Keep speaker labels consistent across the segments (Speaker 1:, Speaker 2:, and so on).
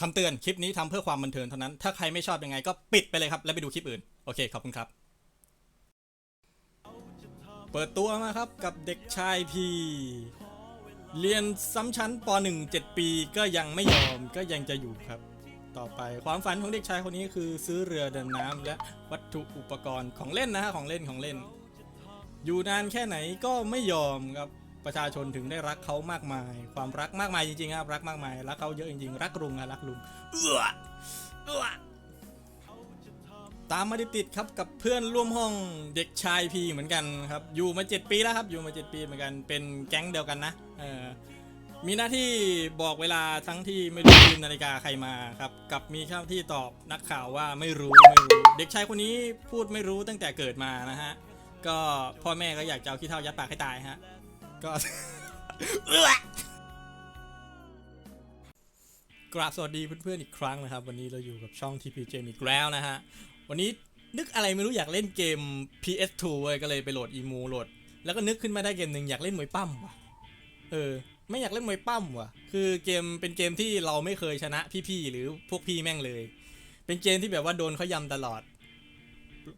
Speaker 1: คำเตือนคลิปนี้ทำเพื่อความบันเทิงเท่านั้น ถ้าใครไม่ชอบยังไงก็ปิดไปเลยครับ แล้วไปดูคลิปอื่น โอเค ขอบคุณครับ เปิดตัวมาครับกับเด็กชายพีเรียนซ้ำชั้นป .1 7 ปีก็ยังไม่ยอมก็ยังจะอยู่ครับ ต่อไปความฝันของเด็กชายคนนี้คือซื้อเรือดำน้ำและวัตถุอุปกรณ์ของเล่นนะฮะของเล่นของเล่น อยู่นานแค่ไหนก็ไม่ยอมครับ ประชาชนถึงได้รักเขามากมาย ความรักมากมายจริงๆครับรักมากมายรักเขาเยอะจริงๆรักลุงอะรักลุงเอื้อเอื้อตามมาติดๆครับกับเพื่อนร่วมห้องเด็กชายพีเหมือนกันครับอยู่มา 7 ปีแล้วครับอยู่มา 7 ปีเหมือนกันเป็นแก๊งเดียวกันนะเออมีหน้าที่บอกเวลาทั้งที่ไม่รู้ยืมนาฬิกาใครมาครับกับมีหน้าที่ตอบนักข่าวว่าไม่รู้ไม่รู้ เด็กชายคนนี้พูดไม่รู้ตั้งแต่เกิดมานะฮะก็พ่อแม่ก็อยากจะเอาขี้เท่ายัดปากให้ตายฮะ ก็กราบสวัสดีเพื่อนๆอีกครั้งนะครับ วันนี้เราอยู่กับช่อง TPJ อีกแล้วนะฮะ วันนี้นึกอะไรไม่รู้อยากเล่นเกม PS2 เว้ยก็เลยไปโหลดอีมูโหลด แล้วก็นึกขึ้นมาได้เกมหนึ่งอยากเล่นมวยปั้มว่ะเออ ไม่อยากเล่นมวยปั้มว่ะ คือเกมเป็นเกมที่เราไม่เคยชนะพี่ๆหรือพวกพี่แม่งเลย เป็นเกมที่แบบว่าโดนเขายำตลอด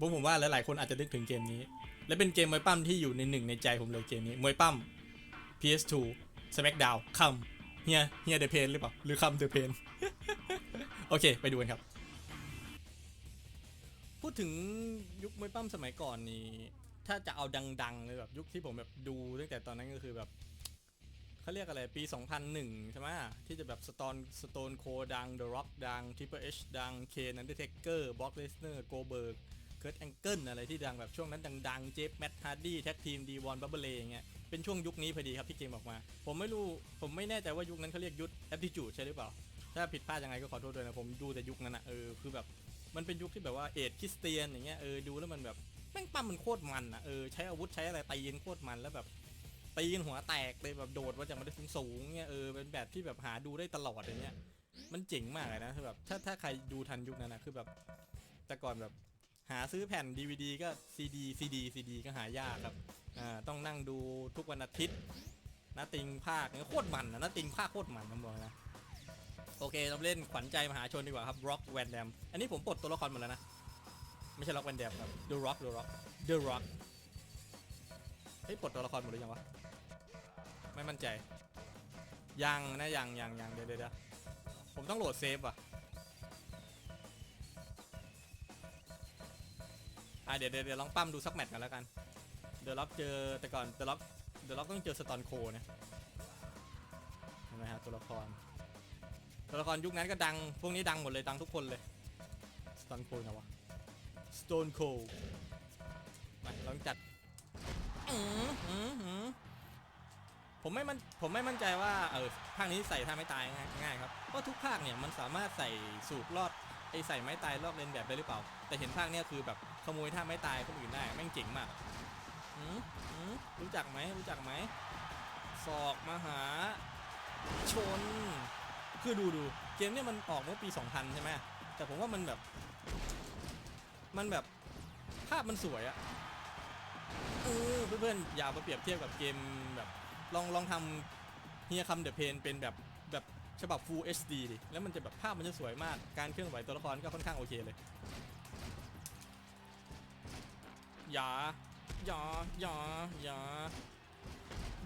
Speaker 1: ผมผมว่าหลายๆคนอาจจะนึกถึงเกมนี้ และเป็นเกมมวยปั้มที่อยู่ในหนึ่งในใจผมเลยเกมนี้มวยปั้ม PS2 Smackdown คำเฮียเฮียเดอะเพนหรือเปล่า หรือคำเดอะเพนโอเค ไปดูกันครับ พูดถึงยุคมวยปั้มสมัยก่อนนี่ ถ้าจะเอาดังๆเลยแบบยุคที่ผมแบบดูตั้งแต่ตอนนั้นก็คือแบบเขาเรียกอะไรปี 2001 ใช่ไหมที่จะแบบสตอนสโตนโคดัง The Rock ดัง Triple H ดัง Kane Undertaker Brock Lesnar Goldberg เคิร์ตแองเกิลอะไรที่ดังแบบช่วงนั้นดังๆ เจฟแมตฮาร์ดี้แท็กทีมดีวอนบับเบเลอย่างเงี้ย เป็นช่วงยุคนี้พอดีครับที่เกมออกมา ผมไม่รู้ผมไม่แน่ใจว่ายุคนั้นเขาเรียกยุคแอปติจูดใช่หรือเปล่า ถ้าผิดพลาดยังไงก็ขอโทษด้วยนะผมดูแต่ยุคนั้นอะเออคือแบบมันเป็นยุคที่แบบว่าเอดคริสเตียนอย่างเงี้ยเออดูแล้วมันแบบแม่งปั้มมันโคตรมันอะเออใช้อาวุธใช้อะไรตีกันโคตรมันแล้วแบบตีกันหัวแตกเลยแบบโดดมาจากมันได้สูงๆเงี้ยเออเป็นแบบที่แบบหาดูได้ตลอดอย่างเงี้ยมันเจ๋งมากเลยนะแบบถ้าถ้าใครดูทันยุคนั้นนะคือแบบแต่ก่อนแบบหาซื้อแผ่น DVD ก็ CD CD CD ก็หายากครับ อ่าต้องนั่งดูทุกวันอาทิตย์นาติงภาคเนี่ยโคตรมันนะนาติงภาคโคตรมันผมบอกนะโอเคเราเล่นขวัญใจมหาชนดีกว่าครับ Rock Van Dam อันนี้ผมปลดตัวละครหมดแล้วนะ ไม่ใช่ Rock Van Dam ครับ The Rock The Rock The Rock เฮ้ยปลดตัวละครหมดหรือยังวะไม่มั่นใจ ยังนะยังยังยังเดี๋ยวเดี๋ยวผมต้องโหลดเซฟว่ะอะเดี๋ยวเดี๋ยวเดี๋ยวลองปั้มดูสักแมตช์กันแล้วกัน เดอะล็อกเจอแต่ก่อนเดอะล็อกเดอะล็อกต้องเจอสตอนโคนะเห็นไหมฮะตัวละครตัวละครยุคนั้นก็ดัง พวกนี้ดังหมดเลยดังทุกคนเลยสตอนโคนะวะสโตนโคมาลองจัดผมไม่มันผมไม่มั่นใจว่าเออภาคนี้ใส่ท่าไม่ตายง่ายง่ายครับเพราะทุกภาคเนี่ยมันสามารถใส่สูตรรอดไอใส่ไม้ตายรอบเลนแบบได้หรือเปล่า แต่เห็นภาคเนี้ยคือแบบขโมยท่าไม้ตายคนอื่นได้แม่งเจ๋งมาก หืมหืมรู้จักไหมรู้จักไหมศอกมาหาชน คือดูดูเกมเนี่ยมันออกเมื่อปี 2000 ใช่ไหมแต่ผมว่ามันแบบ มันแบบภาพมันสวยอะเออเพื่อนๆอย่ามาเปรียบเทียบกับเกมแบบลองลองทำเฮียคัมเดอะเพนเป็นแบบแบบฉบับ Full HD ดิ แล้วมันจะแบบภาพมันจะสวยมาก การเคลื่อนไหวตัวละครก็ค่อนข้างโอเคเลย อย่า อย่าอย่าอย่า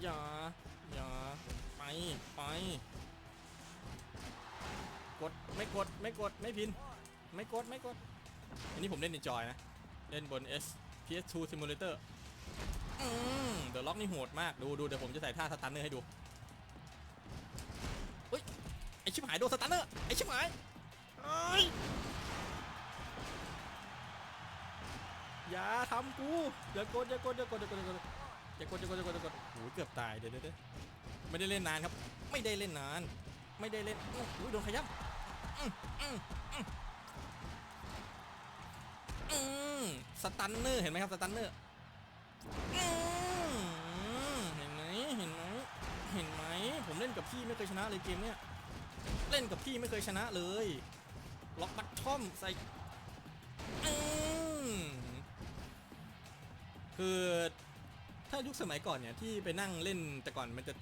Speaker 1: อย่าอย่าไปไปกดไม่กดไม่กดไม่พิน ไม่กดไม่กด อันนี้ผมเล่นในจอยนะ เล่นบน S PS2 Simulator อืมเดี๋ยวล็อกนี่โหดมากดูดูเดี๋ยวผมจะใส่ท่าสตันเนอร์ให้ดูเฮ้ยไอชิบหายโดนสตันเนอร์ไอชิบหายเอ้ย อย่าทำกูอย่ากดอย่ากดอย่ากดอย่ากดอย่ากดอย่ากดอย่ากดอย่ากดอย่ากดโอ้ยเกือบตายเดี๋ยวเดี๋ยวเดี๋ยวไม่ได้เล่นนานครับ ไม่ได้เล่นนาน ไม่ได้เล่นอุ้ยโดนขย้ำอืมอืมอืมอืมสตันเนอร์เห็นไหมครับสตันเนอร์อืมเห็นไหมเห็นไหมเห็นไหมผมเล่นกับพี่ไม่เคยชนะเลยเกมเนี้ยเล่นกับพี่ไม่เคยชนะเลยล็อกบัตทอมใส่อืม คือถ้ายุคสมัยก่อนเนี่ยที่ไปนั่งเล่นแต่ก่อนมันจะ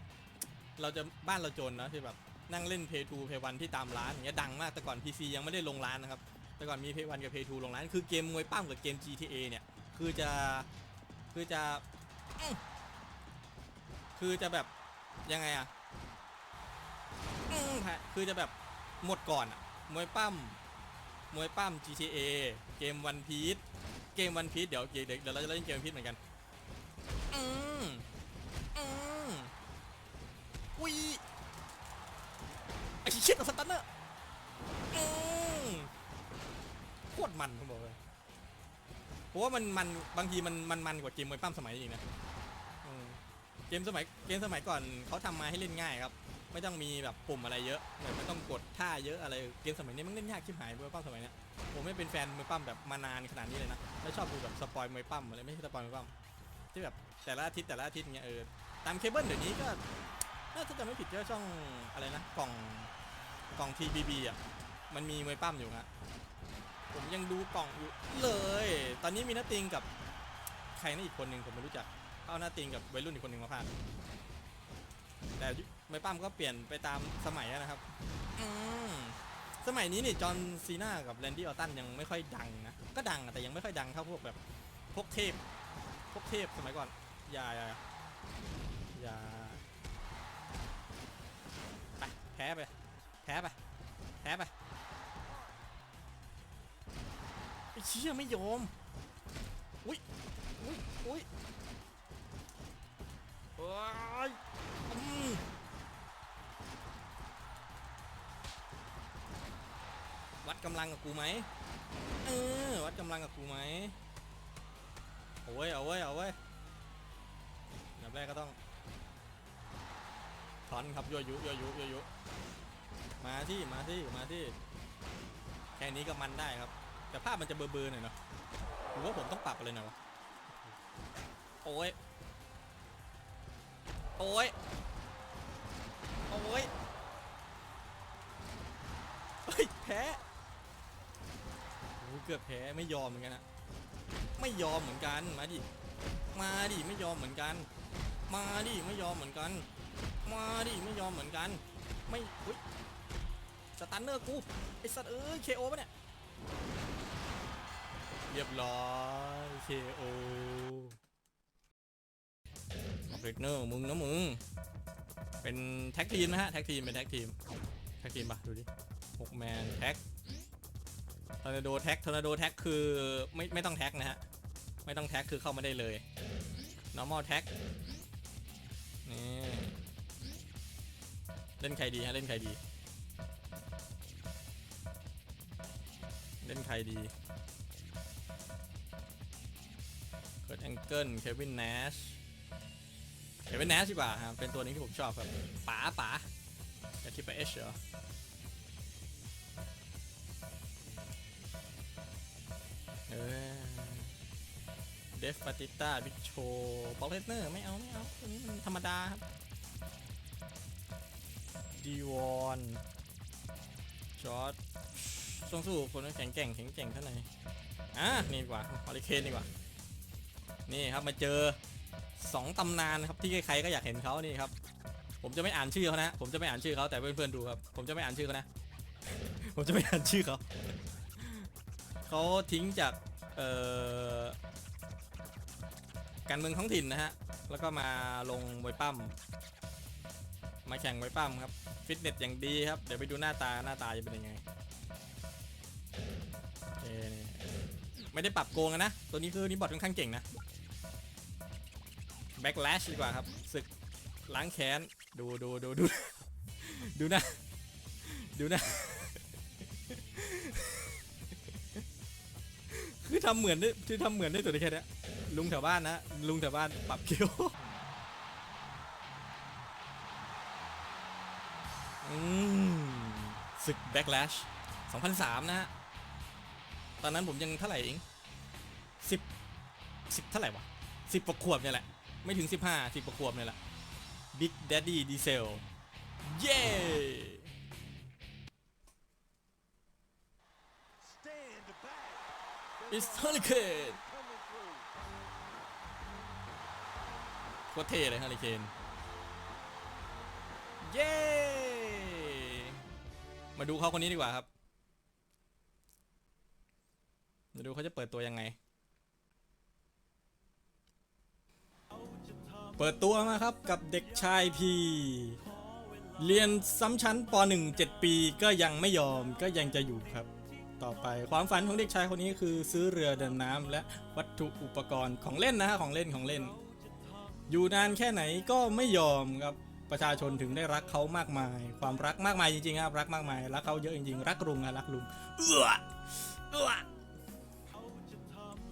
Speaker 1: เราจะบ้านเราจนนะที่แบบนั่งเล่น Pay 2 Pay 1ที่ตามร้านอย่างเงี้ยดังมากแต่ก่อน PC ยังไม่ได้ลงร้านนะครับแต่ก่อนมี Pay 1กับ Pay 2ลงร้านคือเกมมวยปั้มกับเกม GTA เนี่ยคือจะคือจะคือจะแบบยังไงอะคือจะแบบหมดก่อนอะมวยปั้มมวยปั้ม GTA เกมวันพี e เกมวันพี e เดี๋ยวเดี๋ยวเดี๋ยวเราจะเล่นเกมวันพี e เหมือนกัน อืมอืมอุ้ยไอ้เชี่ยกับสตันเนอร์อืมโคตรมันผมบอกเลยเพราะว่ามันมันบางทีมันมันมันกว่าเกมมวยปั้มสมัยอีกนะเกมสมัยเกมสมัยก่อนเขาทำมาให้เล่นง่ายครับ ไม่ต้องมีแบบปุ่มอะไรเยอะแบบไม่ต้องกดท่าเยอะอะไรเกมสมัยนี้มันเล่นยากชิบหายมวยปั้มสมัยนี้ผมไม่เป็นแฟนมวยปั้มแบบมานานขนาดนี้เลยนะแล้วชอบดูแบบสปอยมวยปั้มอะไรไม่ใช่สปอยมวยปั้มที่แบบแต่ละอาทิตย์แต่ละอาทิตย์เงี้ยเออตามเคเบิลเดี๋ยวนี้ก็น่าจะจะไม่ผิดก็ช่องอะไรนะกล่องกล่อง TBB อะมันมีมวยปั้มอยู่ฮะผมยังดูกล่องอยู่เลย ตอนนี้มีนาติงกับใครนะอีกคนหนึ่งผมไม่รู้จักเอาหน้าติงกับวัยรุ่นอีกคนหนึ่งมาพากแต่ ไม่ปั้มก็เปลี่ยนไปตามสมัยอะนะครับอืมสมัยนี้นี่จอห์นซีนากับแรนดี้ออตตันยังไม่ค่อยดังนะ ก็ดังอะแต่ยังไม่ค่อยดังเท่าพวกแบบพวกเทพ พวกเทพสมัยก่อน อย่าอย่าอย่าไปแพ้ไปแพ้ไปแพ้ไปไอ้เชี่ยไม่ยอมอุ้ยอุ้ยอุ้ยโอ้ยอืม วัดกำลังกับกูไหมเออวัดกำลังกับกูไหมเอาเว้ยเอาเว้เอาเว้ยอันดับแรกก็ต้องถอนครับยั่วยุยั่วยุยั่วยุมาที่มาที่มาที่แค่นี้ก็มันได้ครับ แต่ภาพมันจะเบลอๆหน่อยเนาะหรือว่าผมต้องปรับอะไรหน่อยวะโอ้ยโอ้ยโอ้ยเฮ้ยแพ้ โอ้ยเกือบแพ้ไม่ยอมเหมือนกันนะไม่ยอมเหมือนกันมาดิมาดิไม่ยอมเหมือนกัน มาดิไม่ยอมเหมือนกัน มาดิไม่ยอมเหมือนกัน ไม่อุ้ยสตันเนอร์กูไอสัตว์เอ้ย KO ปะเนี่ยเรียบร้อย KO ออกเรกเนอร์มึงนะมึง เป็นแท็กทีมนะฮะ แท็กทีม เป็นแท็กทีม แท็กทีมปะดูดิหกแมนแท็ก ทอร์นาโดแท็กทอร์นาโดแท็กคือไม่ไม่ต้องแท็กนะฮะ ไม่ต้องแท็กคือเข้ามาได้เลย normal แท็กนี่เล่นใครดีฮะเล่นใครดี เล่นใครดีเกิดแองเกิลเควินเนชเดี๋ยวเป็นแนสดีกว่าครับเป็นตัวนี้ที่ผมชอบครับป๋าป๋าแต่ที่ไปเอชเหรอ ดฟปาติต้าบิชโชบอลเลสเนอร์ไม่เอา ไม่เอาตัวนี้มันธรรมดาครับดีวอนจอร์ดต้องสู้คนแข็งแกร่งแข็งแกร่งเท่าไหร่อะนี่ดีกว่าฮอริเคนดีกว่า นี่ครับมาเจอสองตำนานครับที่ใครๆก็อยากเห็นเขานี่ครับ ผมจะไม่อ่านชื่อเขานะ ผมจะไม่อ่านชื่อเขาแต่เพื่อนๆดูครับ ผมจะไม่อ่านชื่อเขานะ ผมจะไม่อ่านชื่อเขาเขาทิ้งจากเอ่อ การเมืองท้องถิ่นนะฮะ แล้วก็มาลงมวยปั้ม มาแข่งมวยปั้มครับ ฟิตเนสอย่างดีครับ เดี๋ยวไปดูหน้าตาหน้าตาจะเป็นยังไงโอเคนี่ไม่ได้ปรับโกงนะ ตัวนี้คือนี่บอทค่อนข้างเก่งนะ แบ็กแลชดีกว่าครับ ศึกล้างแค้น ดูดูดูดูดูนะ ดูนะ คือทำเหมือนได้คือทำเหมือนได้ตัวแค่นี้ ลุงแถวบ้านนะ ลุงแถวบ้านปรับคิวอืมศึกแบ็กแลช2003 นะฮะ ตอนนั้นผมยังเท่าไหร่เองสิบสิบเท่าไหร่วะสิบกว่าขวบเนี่ยแหละ ไม่ถึง 15 10ประควบเนี่ยแหละ Big Daddy Diesel เย้
Speaker 2: Stand back.
Speaker 1: It's Hurricane โคตรเท่เลย Hurricane เย้ มาดูเขาคนนี้ดีกว่าครับ มาดูเขาจะเปิดตัวยังไง เปิดตัวมาครับกับเด็กชายพีเรียนซ้ำชั้นป .1 7 ปีก็ยังไม่ยอมก็ยังจะอยู่ครับ ต่อไปความฝันของเด็กชายคนนี้คือซื้อเรือดำน้ำและวัตถุอุปกรณ์ของเล่นนะฮะของเล่นของเล่น อยู่นานแค่ไหนก็ไม่ยอมครับประชาชนถึงได้รักเขามากมาย ความรักมากมายจริงๆครับรักมากมายรักเขาเยอะจริงๆรักลุงอะรักลุงเอื้อเอื้อ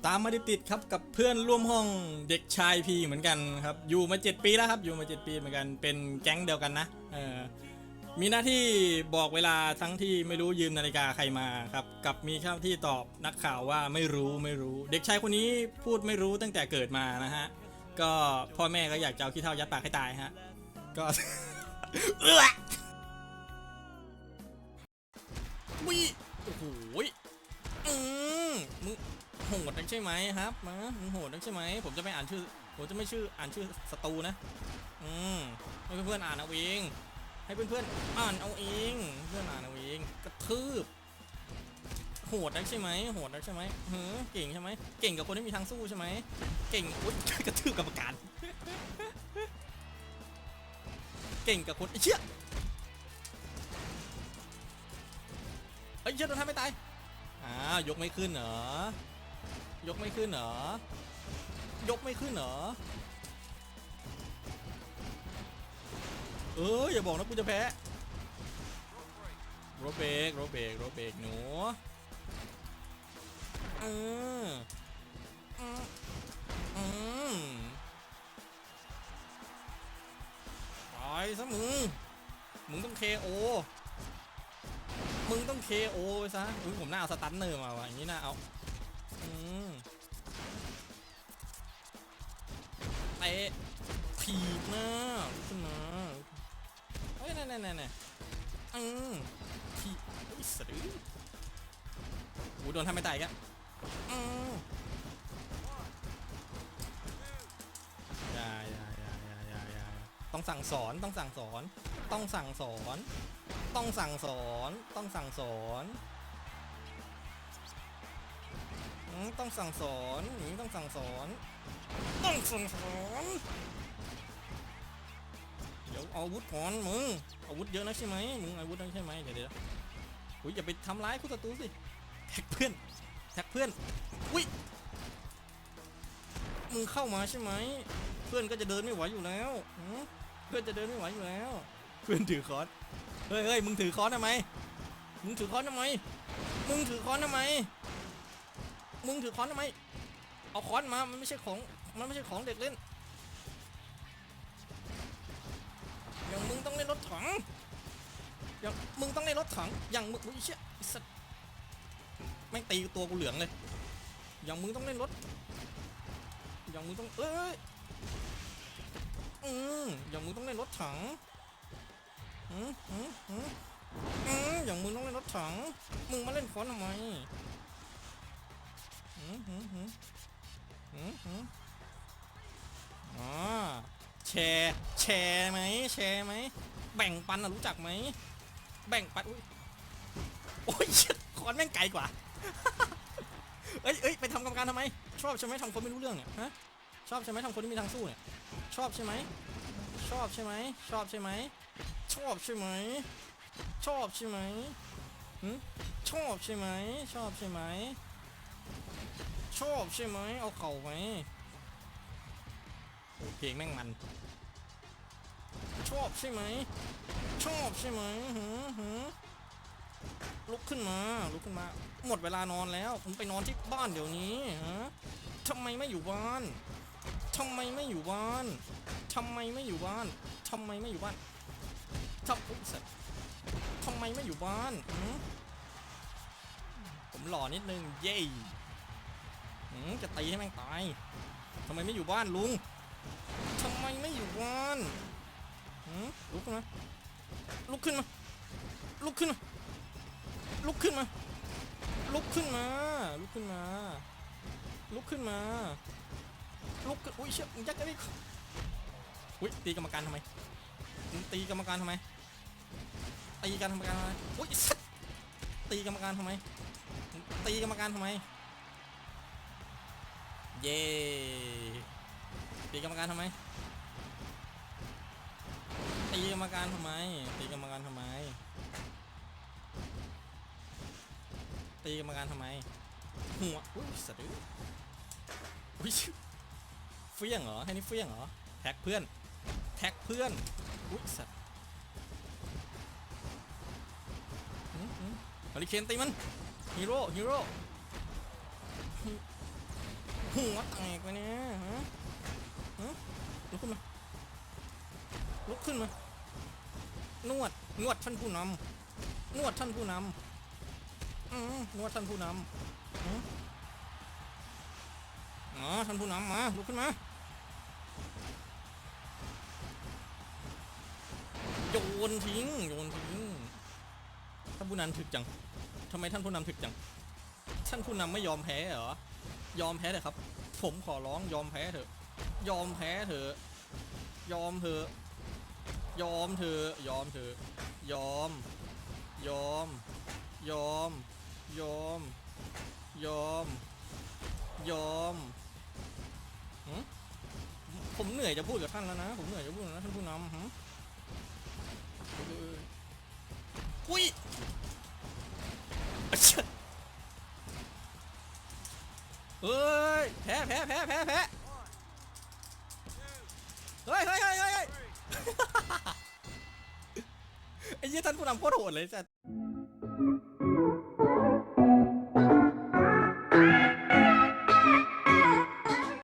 Speaker 1: ตามมาติดๆครับกับเพื่อนร่วมห้องเด็กชายพีเหมือนกันครับอยู่มา 7 ปีแล้วครับอยู่มา 7 ปีเหมือนกันเป็นแก๊งเดียวกันนะเออมีหน้าที่บอกเวลาทั้งที่ไม่รู้ยืมนาฬิกาใครมาครับกับมีหน้าที่ตอบนักข่าวว่าไม่รู้ไม่รู้ เด็กชายคนนี้พูดไม่รู้ตั้งแต่เกิดมานะฮะ ก็พ่อแม่ก็อยากจะเอาขี้เท่ายัดปากให้ตายฮะ ก็เออวิโอ้โหอืมมึงโหดนักใช่ไหมครับมามึงโหดนักใช่ไหมผมจะไม่อ่านชื่อ ผมจะไม่ชื่ออ่านชื่อศัตรูนะ อืมให้เพื่อนๆอ่านเอาเอง ให้เพื่อนๆอ่านเอาเอง เพื่อนอ่านเอาเอง กระทืบ โหดนักใช่ไหมโหดนักใช่ไหมเฮ้เก่งใช่ไหมเก่งกับคนที่มีทางสู้ใช่ไหมเก่งอุ๊ยกระทืบกรรมการ เก่งกับคนไอ้เชี่ยไอ้เชี่ยโดนทำไม่ตายอ้าวยกไม่ขึ้นเหรอยกไม่ขึ้นเหรอยกไม่ขึ้นเหรอเอออย่าบอกนะกูจะแพ้โรเบกโรเบกโรเบกหนู อออืมอืมตายซะมึง มึงต้อง KO มึงต้อง KO ไปซะ อุ๊ยผมน่าเอาสตันเนอร์มาวะอย่างนี้น่าเอา อืมเตะถีบหน้าขึ้นมาเฮ้ยนั่นนั่นนั่นอืมถีบโอ้ยสะดือโอ้โดนทำไม่ตายอีกัน อย่าอย่าอย่าอย่าอย่าอย่าต้องสั่งสอนต้องสั่งสอน ต้องสั่งสอน ต้องสั่งสอนต้องสั่งสอนมต้องสั่งสอนอย่างนี้ต้องสั่งสอน ต้องสั่งสอนเดี๋ยวเอาอาวุธก่อนมึงอาวุธเยอะนะใช่ไหมมึงอาวุธเยอะใช่ไหมเดี๋ยวเดี๋ยวอุ้ยอย่าไปทำร้ายคู่ศัตรูสิแท็กเพื่อน แท็กเพื่อนอุ้ยมึงเข้ามาใช่ไหม เพื่อนก็จะเดินไม่ไหวอยู่แล้ว เพื่อนจะเดินไม่ไหวอยู่แล้ว เพื่อนถือค้อน เฮ้ยเฮ้ยมึงถือค้อนทำไม มึงถือค้อนทำไม มึงถือค้อนทำไม มึงถือค้อนทำไม เอาค้อนมา มันไม่ใช่ของ มันไม่ใช่ของเด็กเล่น อย่างมึงต้องเล่นรถถัง อย่างมึงต้องเล่นรถถัง อย่างมึงอุ้ยเชี่ยไอ้สัตว์ แม่งตีตัวกูเหลืองเลย อย่างมึงต้องเล่นรถ อย่างมึงต้องเอ้ยอืมอย่างมึงต้องเล่นรถถังอืมอืมอืมอืมอย่างมึงต้องเล่นรถถัง มึงมาเล่นคอนทำไมอืมอืมอืมอืมอืมอ๋อแชร์แชร์ไหมแชร์ไหมแบ่งปันอะรู้จักไหมแบ่งปันอุ้ยโอ้ยคอนแม่งไกลกว่า เอ้ยเอ้ยไปทำกรรมการทำไม ชอบใช่ไหมทำคนไม่รู้เรื่องเนี่ยฮะชอบใช่ไหมทำคนที่มีทางสู้เนี่ย ชอบใช่ไหมชอบใช่ไหมชอบใช่ไหมชอบใช่ไหมชอบใช่ไหมหึชอบใช่ไหมชอบใช่ไหมชอบใช่ไหมเอาเข่าไหมโอ้เพลงแม่งมัน ชอบใช่ไหมชอบใช่ไหมหือหือ ขึ้นมาลุกขึ้นมา หมดเวลานอนแล้วมึงไปนอนที่บ้านเดี๋ยวนี้ฮะทำไมไม่อยู่บ้านทำไมไม่อยู่บ้านทำไมไม่อยู่บ้านทำไมไม่อยู่บ้านทำอุ๊ยสัตทำไมไม่อยู่บ้านผมหล่อนิดนึงเย้หืมจะตีให้แม่งตายทำไมไม่อยู่บ้านลุงทำไมไม่อยู่บ้านหืมลุกขึ้นมาลุกขึ้นมาลุกขึ้นมา ลุกขึ้นมา ลุกขึ้นมา ลุกขึ้นมา ลุกขึ้นมา ลุกขึ้นอุ้ยเชี่ยมึงยักกันดิอุ้ยตีกรรมการทำไมมึงตีกรรมการทำไมตีกรรมการทำไมอุ้ยตีกรรมการทำไมตีกรรมการทำไมเย้ตีกรรมการทำไมตีกรรมการทำไมตีกรรมการทำไม ตีกรรมการทำไม หัว อุ้ยสัตว์เอ้ยอุ้ยเฟี้ยงเหรอ ให้นี่เฟี้ยงเหรอ แท็กเพื่อน แท็กเพื่อน อุ้ยสัตว์ฮาริเคนตีมัน ฮีโร่ ฮีโร่ หัวแตกไปเนี่ยฮะฮะลุกขึ้นมา ลุกขึ้นมา นวด นวดท่านผู้นำนวดท่านผู้นำ นวดท่านผู้นำอืมอ๋อท่านผู้นำมาลุกขึ้นมาโยนทิ้งโยนทิ้งท่านผู้นำถึกจังทำไมท่านผู้นำถึกจัง ท่านผู้นำไม่ยอมแพ้เหรอ ยอมแพ้เถอะครับ ผมขอร้องยอมแพ้เถอะ ยอมแพ้เถอะ ยอมเถอะ ยอมเถอะ ยอมเถอะ ยอม ยอม ยอม ยอมยอมยอมผมเหนื่อยจะพูดกับท่านแล้วนะ ผมเหนื่อยจะพูดแล้วนะท่านผู้นำหึเอออุ้ยเชี่ยเอ้ยแพ้แพ้แพ้แพ้แพ้เฮ้ยเฮ้ยเฮ้ยเฮ้ยเฮ้ยไอ้เหี้ยท่านผู้นำโคตรโหดเลยจัด